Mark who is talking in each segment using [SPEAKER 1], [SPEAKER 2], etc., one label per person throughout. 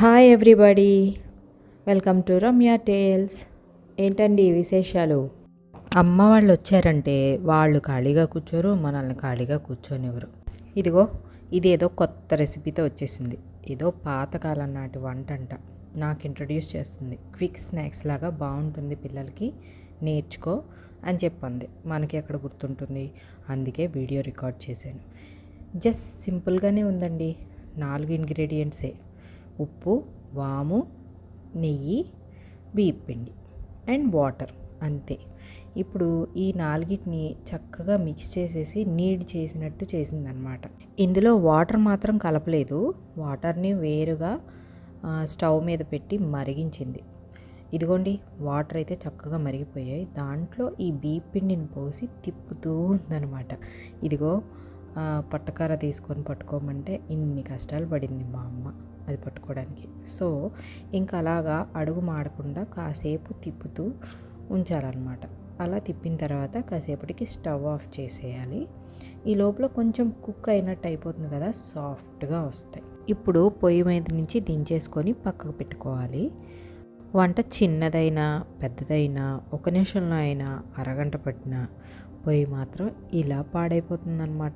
[SPEAKER 1] Hi everybody welcome to Ramya tales ఏంటండి విశేషాలు? అమ్మ వాళ్ళు వచ్చారంటే వాళ్ళు ఖాళీగా కూర్చోరు మనల్ని ఖాళీగా కూర్చోనివ్వరు. ఇదిగో ఇది ఏదో కొత్త రెసిపీతో వచ్చేసింది. ఏదో పాతకాలం నాటి వంట అంట నాకు ఇంట్రడ్యూస్ చేస్తుంది. క్విక్ స్నాక్స్ లాగా బాగుంటుంది పిల్లలకి. నేర్చుకో అని చెప్పింది. మనకి ఎక్కడ గుర్తుంటుంది? అందుకే వీడియో రికార్డ్ చేశాను. జస్ట్ సింపుల్గానే ఉందండి. నాలుగు ఇంగ్రీడియంట్సే ఉప్పు వాము నెయ్యి బియ్యపిండి అండ్ వాటర్ అంతే. ఇప్పుడు ఈ నాలుగిటిని చక్కగా మిక్స్ చేసేసి నీడ్ చేసినట్టు చేసిందనమాట. ఇందులో వాటర్ మాత్రం కలపలేదు. వాటర్ని వేరుగా స్టవ్ మీద పెట్టి మరిగించింది. ఇదిగోండి వాటర్ అయితే చక్కగా మరిగిపోయాయి. దాంట్లో ఈ బియ్యం పిండిని పోసి తిప్పుతూ ఉందనమాట. ఇదిగో పట్టకార తీసుకొని పట్టుకోమంటే ఇన్ని కష్టాలు పడింది మా అమ్మ. అది పట్టుకోవడానికి. సో ఇంకా అలాగా అడుగు మాడకుండా కాసేపు తిప్పుతూ ఉంచాలన్నమాట. అలా తిప్పిన తర్వాత కాసేపటికి స్టవ్ ఆఫ్ చేసేయాలి. ఈ లోపల కొంచెం కుక్ అయినట్టు అయిపోతుంది కదా సాఫ్ట్గా వస్తాయి. ఇప్పుడు పొయ్యి మీద నుంచి దించేసుకొని పక్కకు పెట్టుకోవాలి. వంట చిన్నదైనా పెద్దదైనా ఒక నిమిషంలో అయినా అరగంట పట్టినా పొయ్యి మాత్రం ఇలా పాడైపోతుందన్నమాట.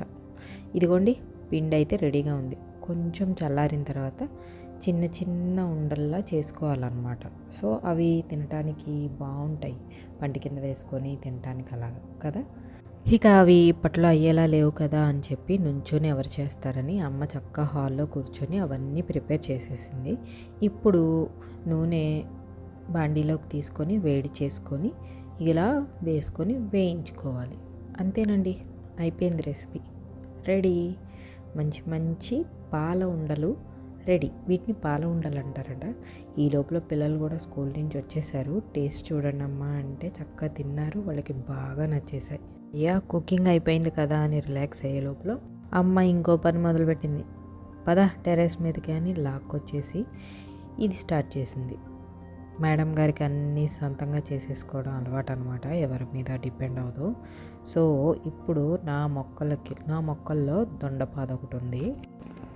[SPEAKER 1] ఇదిగోండి పిండి అయితే రెడీగా ఉంది. కొంచెం చల్లారిన తర్వాత చిన్న చిన్న ఉండల్లా చేసుకోవాలన్నమాట. సో అవి తినటానికి బాగుంటాయి పంటి కింద వేసుకొని తినటానికి అలా కదా? ఇక అవి ఇప్పట్లో అయ్యేలా లేవు కదా అని చెప్పి నుంచొని ఎవరు చేస్తారని అమ్మ చక్క హాల్లో కూర్చొని అవన్నీ ప్రిపేర్ చేసేసింది. ఇప్పుడు నూనె బాండీలోకి తీసుకొని వేడి చేసుకొని ఇలా వేసుకొని వేయించుకోవాలి. అంతేనండి. అయిపోయింది రెసిపీ. రెడీ. మంచి మంచి పాల ఉండలు రెడీ. వీటిని పాల ఉండలు అంటారట ఈ లోపల పిల్లలు కూడా స్కూల్ నుంచి వచ్చేసారు. టేస్ట్ చూడండి అమ్మా అంటే చక్కగా తిన్నారు. వాళ్ళకి బాగా నచ్చేసాయి. యా కుకింగ్ అయిపోయింది కదా అని రిలాక్స్ అయ్యే లోపల అమ్మ ఇంకో పని మొదలుపెట్టింది. పద టెర్రస్ మీదకి అని లాక్కొచ్చేసి ఇది స్టార్ట్ చేసింది. మేడం గారికి అన్నీ సొంతంగా చేసేసుకోవడం అలవాటు అనమాట ఎవరి మీద డిపెండ్ అవ్వదు. సో ఇప్పుడు నా మొక్కలకి నా మొక్కల్లో దొండపాద ఒకటి ఉంది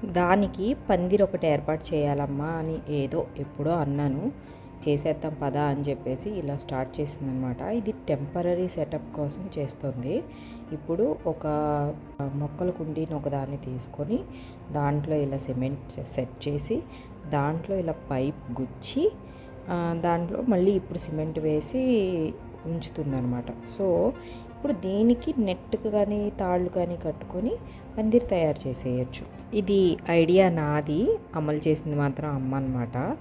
[SPEAKER 1] దానికి పందిరి ఒకటి ఏర్పాటు చేయాలమ్మా అని ఏదో ఎప్పుడో అన్నాను. చేసేద్దాం పదా అని చెప్పేసి ఇలా స్టార్ట్ చేసిందనమాట. ఇది టెంపరీ సెటప్ కోసం చేస్తుంది. ఇప్పుడు ఒక మొక్కల కుండీని ఒకదాన్ని తీసుకొని దాంట్లో ఇలా సిమెంట్ సెట్ చేసి దాంట్లో ఇలా పైప్ గుచ్చి దాంట్లో మళ్ళీ ఇప్పుడు సిమెంట్ వేసి ఉంచుతుందన్నమాట సో ఇప్పుడు దీనికి? నెట్ కానీ తాళ్ళు కానీ కట్టుకొని పందిరి తయారు చేసేయచ్చు. ఇది ఐడియా నాది. అమలు చేసింది మాత్రం అమ్మ అనమాట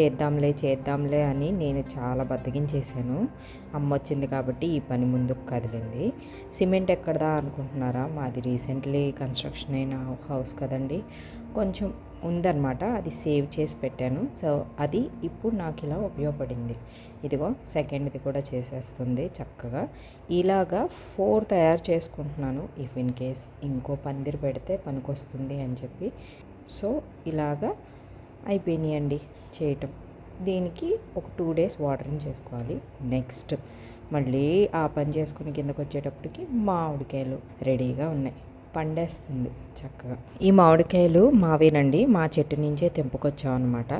[SPEAKER 1] చేద్దాంలే చేద్దాంలే అని నేను చాలా బద్దగించేసాను అమ్మ వచ్చింది కాబట్టి ఈ పని ముందుకు కదిలింది. సిమెంట్ ఎక్కడదా అనుకుంటున్నారా? మాది రీసెంట్లీ కన్స్ట్రక్షన్ అయిన హౌస్ కదండి. కొంచెం ఉందన్నమాట. అది సేవ్ చేసి పెట్టాను. సో అది ఇప్పుడు నాకు ఇలా ఉపయోగపడింది. ఇదిగో సెకండ్ది కూడా చేసేస్తుంది చక్కగా. ఇలాగా ఫోర్ తయారు చేసుకుంటున్నాను. ఇఫ్ ఇన్ కేస్ ఇంకో పందిరి పెడితే పనికొస్తుంది అని చెప్పి. సో ఇలాగా అయిపోయినాయండి చేయటం. దీనికి ఒక టూ డేస్ వాటరింగ్ చేసుకోవాలి. నెక్స్ట్ మళ్ళీ ఆ పని చేసుకుని కిందకు వచ్చేటప్పటికి మామిడికాయలు రెడీగా ఉన్నాయి. పండేస్తుంది చక్కగా. ఈ మామిడికాయలు మావేనండి మా చెట్టు నుంచే తెంపుకొచ్చాం అనమాట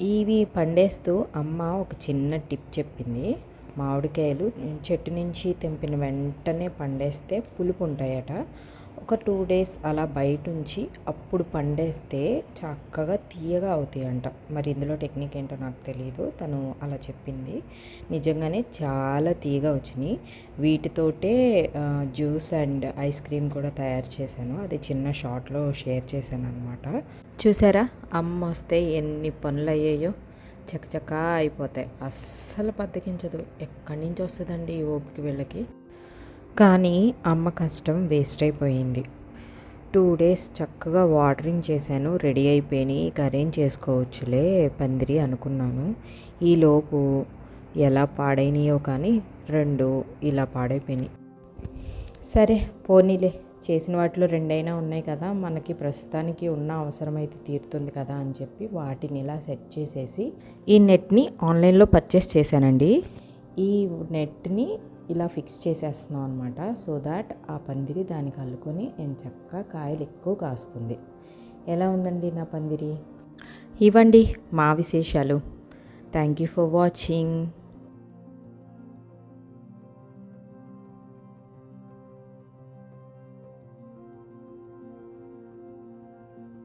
[SPEAKER 1] ఇవి పండేస్తూ అమ్మ ఒక చిన్న టిప్ చెప్పింది. మామిడికాయలు చెట్టు నుంచి తెంపిన వెంటనే పండేస్తే పులుపు ఉంటాయట. ఒక టూ డేస్ అలా బయట ఉంచి అప్పుడు పండేస్తే చక్కగా తీయగా అవుతాయి అంట మరి ఇందులో టెక్నిక్ ఏంటో నాకు తెలియదు తను అలా చెప్పింది. నిజంగానే చాలా తీయగా వచ్చినాయి. వీటితోటే జ్యూస్ అండ్ ఐస్ క్రీమ్ కూడా తయారు చేశాను. అది చిన్న షార్ట్లో షేర్ చేశాను అనమాట చూసారా? అమ్మ వస్తే ఎన్ని పనులు అయ్యాయో చకచకా అయిపోతాయి. అస్సలు బద్దకించదు. ఎక్కడి నుంచి వస్తుందండి ఈ ఓపిక వీళ్ళకి? కానీ అమ్మ కష్టం వేస్ట్ అయిపోయింది. టూ డేస్ చక్కగా వాటరింగ్ చేశాను రెడీ అయిపోయినాయి ఇక అరేంజ్ చేసుకోవచ్చులే పందిరి అనుకున్నాను. ఈలోపు ఎలా పాడైనాయో కానీ రెండు ఇలా పాడైపోయినాయి. సరే పోనీలే. చేసిన వాటిలో రెండైనా ఉన్నాయి కదా మనకి ప్రస్తుతానికి ఉన్న అవసరమైతే తీరుతుంది కదా అని చెప్పి వాటిని ఇలా సెట్ చేసేసి ఈ నెట్ని ఆన్లైన్లో పర్చేస్ చేశానండి. ఈ నెట్ని ఇలా ఫిక్స్ చేసేస్తున్నాం అనమాట సో దాట్ ఆ పందిరి దానికి అల్లుకొని ఎంచక్క కాయలు ఎక్కువ కాస్తుంది. ఎలా ఉందండి నా పందిరి? ఇవ్వండి మా విశేషాలు. Thank you for watching